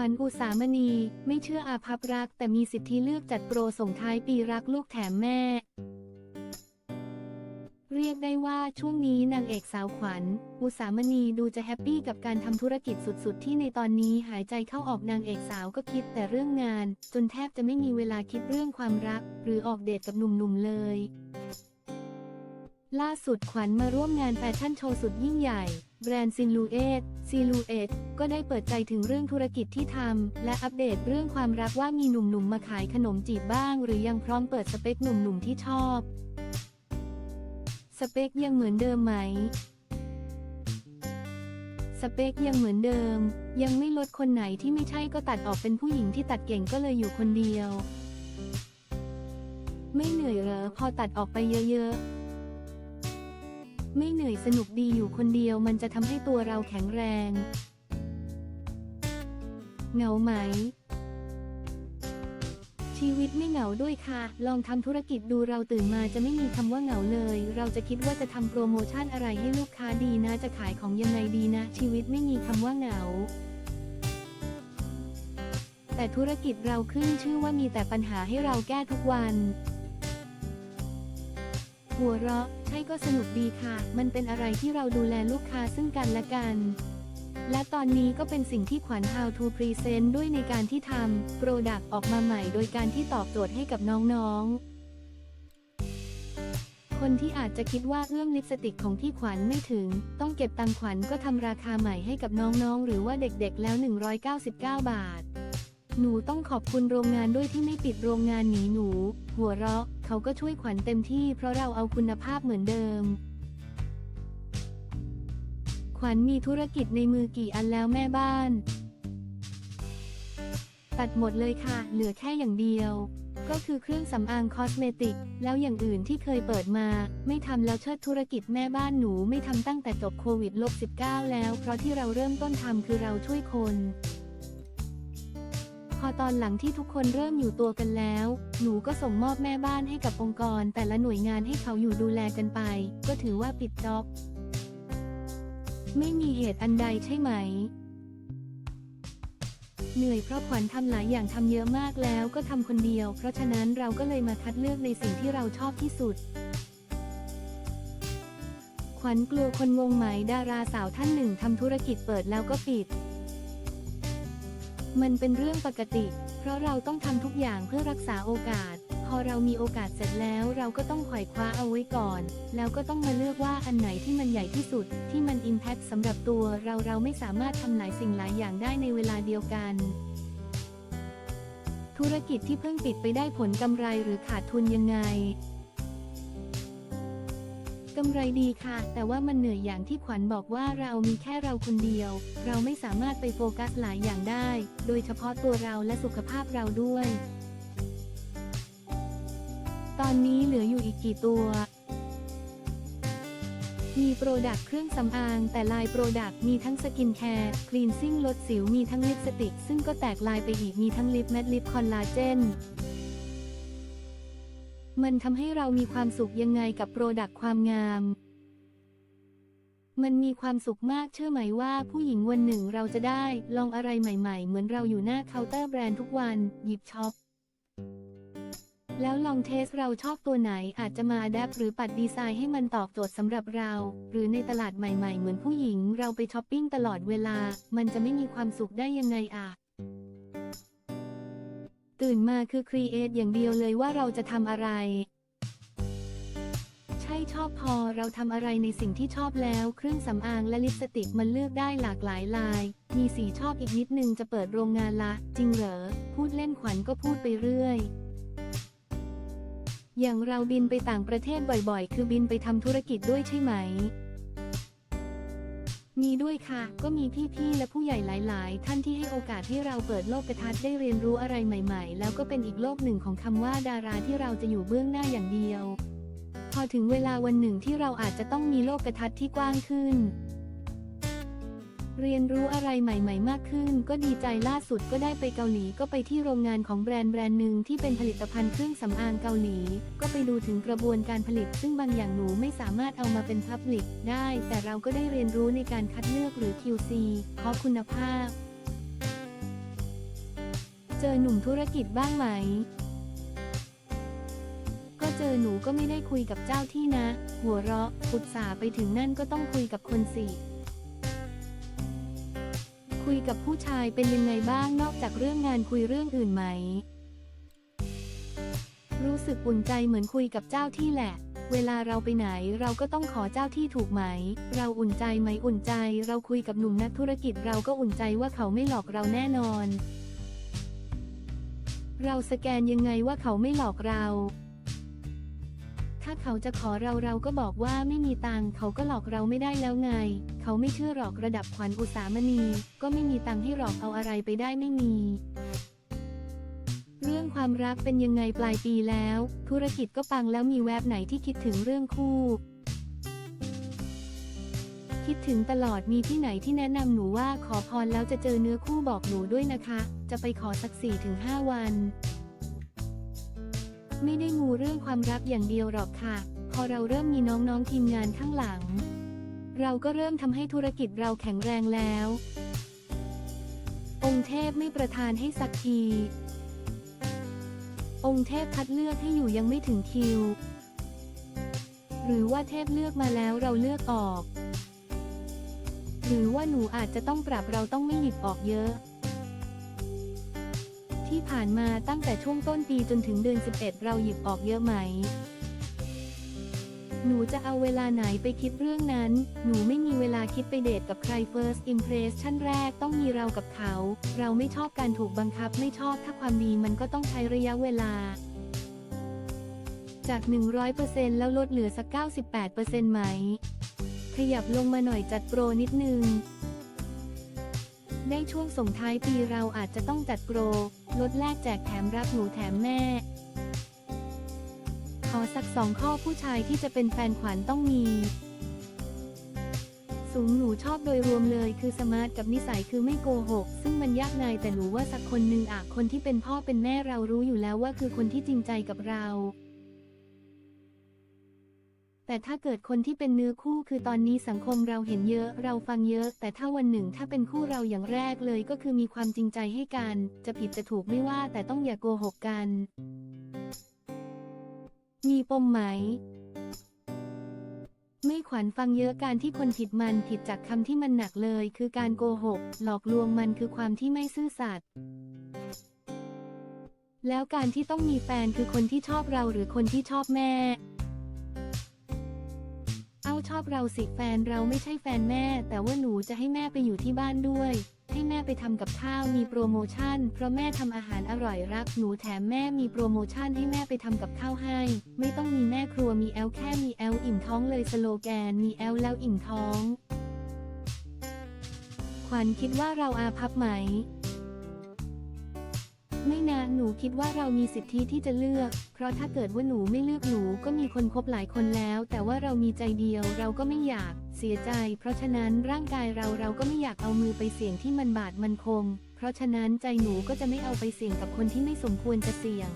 วัญอุสามณี ไม่เชื่ออาภัพรัก แต่มีสิทธิเลือกจัดโปรส่งท้ายปีรักลูกแถมแม่ เรียกได้ว่าช่วงนี้นางเอกสาวขวัญ อุสามณีดูจะแฮปปี้กับการทำธุรกิจสุดๆ ที่ในตอนนี้หายใจเข้าออกนางเอกสาวก็คิดแต่เรื่องงาน จนแทบจะไม่มีเวลาคิดเรื่องความรัก หรือออกเดทกับหนุ่มๆเลยล่าสุดขวัญมาร่วมงานแฟชั่นโชว์สุดยิ่งใหญ่ แบรนด์ซิลูเอตซิลูเอตก็ได้เปิดใจถึงเรื่องธุรกิจที่ทำ และอัปเดตเรื่องความรักว่ามีหนุ่มๆมาขายขนมจีบบ้าง หรือยังพร้อมเปิดสเปคหนุ่มๆที่ชอบ สเปคยังเหมือนเดิมไหม สเปคยังเหมือนเดิม ยังไม่ลดคนไหนที่ไม่ใช่ก็ตัดออกเป็นผู้หญิงที่ตัดเก่งก็เลยอยู่คนเดียว ไม่เหนื่อยเหรอพอตัดออกไปเยอะๆ ไม่เหนื่อยสนุกดีอยู่คนเดียวมันจะทำให้ตัวเราแข็งแรง เหงาไหม ชีวิตไม่เหงาด้วยค่ะ ลองทำธุรกิจดูเราตื่นมาจะไม่มีคำว่าเหงาเลย เราจะคิดว่าจะทำโปรโมชั่นอะไรให้ลูกค้าดีนะ จะขายของยังไงดีนะ ชีวิตไม่มีคำว่าเหงาแต่ธุรกิจเราขึ้นชื่อว่ามีแต่ปัญหาให้เราแก้ทุกวัน หัวเราะ ใช่ก็สนุกดีค่ะ มันเป็นอะไรที่เราดูแลลูกค้าซึ่งกันและกัน และตอนนี้ก็เป็นสิ่งที่ขวัญ How to Present ด้วยในการที่ทำโปรดักต์ออกมาใหม่โดยการที่ตอบโจทย์ให้กับน้องๆคนที่อาจจะคิดว่าเอื้อมลิปสติกของพี่ขวัญไม่ถึง ต้องเก็บตังขวัญก็ทำราคาใหม่ให้กับน้องๆ หรือว่าเด็กๆ แล้ว 199 บาท หนูต้องขอบคุณโรงงานด้วยที่ไม่ปิดโรงงานหนีหนู หัวเราะ เขาก็ช่วยขวัญเต็มที่เพราะเราเอาคุณภาพเหมือนเดิม ขวัญมีธุรกิจในมือกี่อันแล้วแม่บ้าน ตัดหมดเลยค่ะ เหลือแค่อย่างเดียว ก็คือเครื่องสำอางคอสเมติก แล้วอย่างอื่นที่เคยเปิดมา ไม่ทำแล้วเชิดธุรกิจแม่บ้านหนูไม่ทำตั้งแต่จบโควิดลบ19แล้ว เพราะที่เราเริ่มต้นทำคือเราช่วยคน พอตอนหลังที่ทุกคนเริ่มอยู่ตัวกันแล้ว หนูก็ส่งมอบแม่บ้านให้กับองค์กร แต่ละหน่วยงานให้เขาอยู่ดูแลกันไป ก็ถือว่าปิดจ็อบ ไม่มีเหตุอันใดใช่ไหม เหนื่อยเพราะขวัญทำหลายอย่างทำเยอะมากแล้วก็ทำคนเดียว เพราะฉะนั้นเราก็เลยมาคัดเลือกในสิ่งที่เราชอบที่สุดขวัญกลัวคนงงไหมดาราสาวท่านหนึ่งทำธุรกิจเปิดแล้วก็ปิด มันเป็นเรื่องปกติ เพราะเราต้องทำทุกอย่างเพื่อรักษาโอกาส พอเรามีโอกาสเสร็จแล้วเราก็ต้องขวายคว้าเอาไว้ก่อน แล้วก็ต้องมาเลือกว่าอันไหนที่มันใหญ่ที่สุด ที่มันอิมแพ t สำหรับตัวเราเราไม่สามารถทำหลายสิ่งหลายอย่างได้ในเวลาเดียวกัน ธุรกิจที่เพิ่งปิดไปได้ผลกำไรหรือขาดทุนยังไง กำไรดีค่ะ แต่ว่ามันเหนื่อยอย่างที่ขวัญบอกว่าเรามีแค่เราคนเดียว เราไม่สามารถไปโฟกัสหลายอย่างได้ โดยเฉพาะตัวเราและสุขภาพเราด้วย ตอนนี้เหลืออยู่อีกกี่ตัว มีโปรดักต์เครื่องสำอางแต่ลายโปรดักต์มีทั้งสกินแคร์คลีนซิ่งลดสิวมีทั้งลิปสติก ซึ่งก็แตกลายไปอีกมีทั้งลิปแมตต์ลิปคอลลาเจน มันทำให้เรามีความสุขยังไงกับโปรดักต์ความงาม มันมีความสุขมากเชื่อไหมว่าผู้หญิงวันหนึ่งเราจะได้ ลองอะไรใหม่ ๆ เหมือนเราอยู่หน้าเคาน์เตอร์แบรนด์ทุกวัน หยิบช็อป แล้วลองเทสเราชอบตัวไหนอาจจะมาอัดแอปหรือปัดดีไซน์ให้มันตอบโจทย์สำหรับเรา หรือในตลาดใหม่ ๆ เหมือนผู้หญิง เราไปช้อปปิ้งตลอดเวลา มันจะไม่มีความสุขได้ยังไงอะ ตื่นมาคือครีเอทอย่างเดียวเลยว่าเราจะทำอะไร ใช่ชอบพอเราทำอะไรในสิ่งที่ชอบแล้ว เครื่องสำอางและลิปสติกมันเลือกได้หลากหลายลาย มีสีชอบอีกนิดนึงจะเปิดโรงงานละ จริงเหรอ พูดเล่นขวัญก็พูดไปเรื่อยอย่างเราบินไปต่างประเทศบ่อยๆ คือบินไปทำธุรกิจด้วยใช่ไหม มีด้วยค่ะ ก็มีพี่ๆ และผู้ใหญ่หลาย ๆ ท่านที่ให้โอกาสให้เราเปิดโลกกระทัดได้เรียนรู้อะไรใหม่ ๆ แล้วก็เป็นอีกโลกหนึ่งของคำว่าดาราที่เราจะอยู่เบื้องหน้าอย่างเดียว พอถึงเวลาวันหนึ่งที่เราอาจจะต้องมีโลกกระทัดที่กว้างขึ้น เรียนรู้อะไรใหม่ ๆ มากขึ้น ก็ดีใจล่าสุดก็ได้ไปเกาหลีก็ไปที่โรงงานของแบรนด์แบรนด์หนึ่งที่เป็นผลิตภัณฑ์เครื่องสำอางเกาหลี ก็ไปดูถึงกระบวนการผลิต ซึ่งบางอย่างหนูไม่สามารถเอามาเป็นพับลิกได้ แต่เราก็ได้เรียนรู้ในการคัดเลือกหรือ QC เพราะคุณภาพ เจอหนุ่มธุรกิจบ้างไหม ก็เจอหนูก็ไม่ได้คุยกับเจ้าที่นะ หัวเราะอุตส่าไปถึงนั่นก็ต้องคุยกับคนสิ คุยกับผู้ชายเป็นยังไงบ้างนอกจากเรื่องงานคุยเรื่องอื่นไหม รู้สึกอุ่นใจเหมือนคุยกับเจ้าที่แหละ เวลาเราไปไหนเราก็ต้องขอเจ้าที่ถูกไหม เราอุ่นใจไหมอุ่นใจ เราคุยกับหนุ่มนักธุรกิจเราก็อุ่นใจว่าเขาไม่หลอกเราแน่นอน เราสแกนยังไงว่าเขาไม่หลอกเรา ถ้าเขาจะขอเราเราก็บอกว่าไม่มีตังเขาก็หลอกเราไม่ได้แล้วไง เขาไม่เชื่อหรอกระดับขวัญอุสามณี ก็ไม่มีตังให้หลอกเอาอะไรไปได้ไม่มี เรื่องความรักเป็นยังไงปลายปีแล้ว ธุรกิจก็ปังแล้วมีแวบไหนที่คิดถึงเรื่องคู่ คิดถึงตลอดมีที่ไหนที่แนะนำหนูว่าขอพรแล้วจะเจอเนื้อคู่บอกหนูด้วยนะคะ จะไปขอสัก4-5วัน ไม่ได้มูเรื่องความรักอย่างเดียวหรอกค่ะ พอเราเริ่มมีน้องๆทีมงานข้างหลัง เราก็เริ่มทำให้ธุรกิจเราแข็งแรงแล้ว องค์เทพไม่ประทานให้สักที องค์เทพคัดเลือกให้อยู่ยังไม่ถึงคิว หรือว่าเทพเลือกมาแล้วเราเลือกออก หรือว่าหนูอาจจะต้องปรับเราต้องไม่หยิบออกเยอะ ที่ผ่านมาตั้งแต่ช่วงต้นปีจนถึงเดือน 11 เราหยิบออกเยอะไหม หนูจะเอาเวลาไหนไปคิดเรื่องนั้น หนูไม่มีเวลาคิดไปเดทกับใคร first impression แรกต้องมีเรากับเขา เราไม่ชอบการถูกบังคับไม่ชอบถ้าความดีมันก็ต้องใช้ระยะเวลา จาก 100%แล้วลดเหลือสัก 98%ไหม ขยับลงมาหน่อยจัดโปรนิดนึง ในช่วงส่งท้ายปีเราอาจจะต้องจัดโปร ลดแลกแจกแถมรับหนูแถมแม่ ขอสักสองข้อผู้ชายที่จะเป็นแฟนขวัญต้องมี สูงหนูชอบโดยรวมเลยคือสมาร์ทกับนิสัยคือไม่โกหก ซึ่งมันยากไงแต่หนูว่าสักคนหนึ่งอะคนที่เป็นพ่อเป็นแม่เรารู้อยู่แล้วว่าคือคนที่จริงใจกับเรา แต่ถ้าเกิดคนที่เป็นเนื้อคู่คือตอนนี้สังคมเราเห็นเยอะ เราฟังเยอะ แต่ถ้าวันหนึ่งถ้าเป็นคู่เราอย่างแรกเลยก็คือมีความจริงใจให้กัน จะผิดจะถูกไม่ว่าแต่ต้องอย่าโกหกกัน มีปมไหม ไม่ขวัญฟังเยอะการที่คนผิดมันผิดจากคำที่มันหนักเลย คือการโกหก หลอกลวงมันคือความที่ไม่ซื่อสัตย์แล้วการที่ต้องมีแฟนคือคนที่ชอบเราหรือคนที่ชอบแม่เอา ชอบเราสิแฟนเราไม่ใช่แฟนแม่ แต่ว่าหนูจะให้แม่ไปอยู่ที่บ้านด้วย ให้แม่ไปทำกับข้าวมีโปรโมชั่น เพราะแม่ทำอาหารอร่อยรัก หนูแถมแม่มีโปรโมชั่นให้แม่ไปทำกับข้าวให้ ไม่ต้องมีแม่ครัวมีแอลแค่มีแอลอิ่มท้องเลยสโลแกนมีแอลแล้วอิ่มท้อง ขวัญคิดว่าเราอาภัพไหม ไม่นะหนูคิดว่าเรามีสิทธิที่จะเลือก เพราะถ้าเกิดว่าหนูไม่เลือกหนูก็มีคนคบหลายคนแล้ว แต่ว่าเรามีใจเดียวเราก็ไม่อยากเสียใจ เพราะฉะนั้นร่างกายเราเราก็ไม่อยากเอามือไปเสี่ยงที่มันบาดมันคม เพราะฉะนั้นใจหนูก็จะไม่เอาไปเสี่ยงกับคนที่ไม่สมควรจะเสี่ยง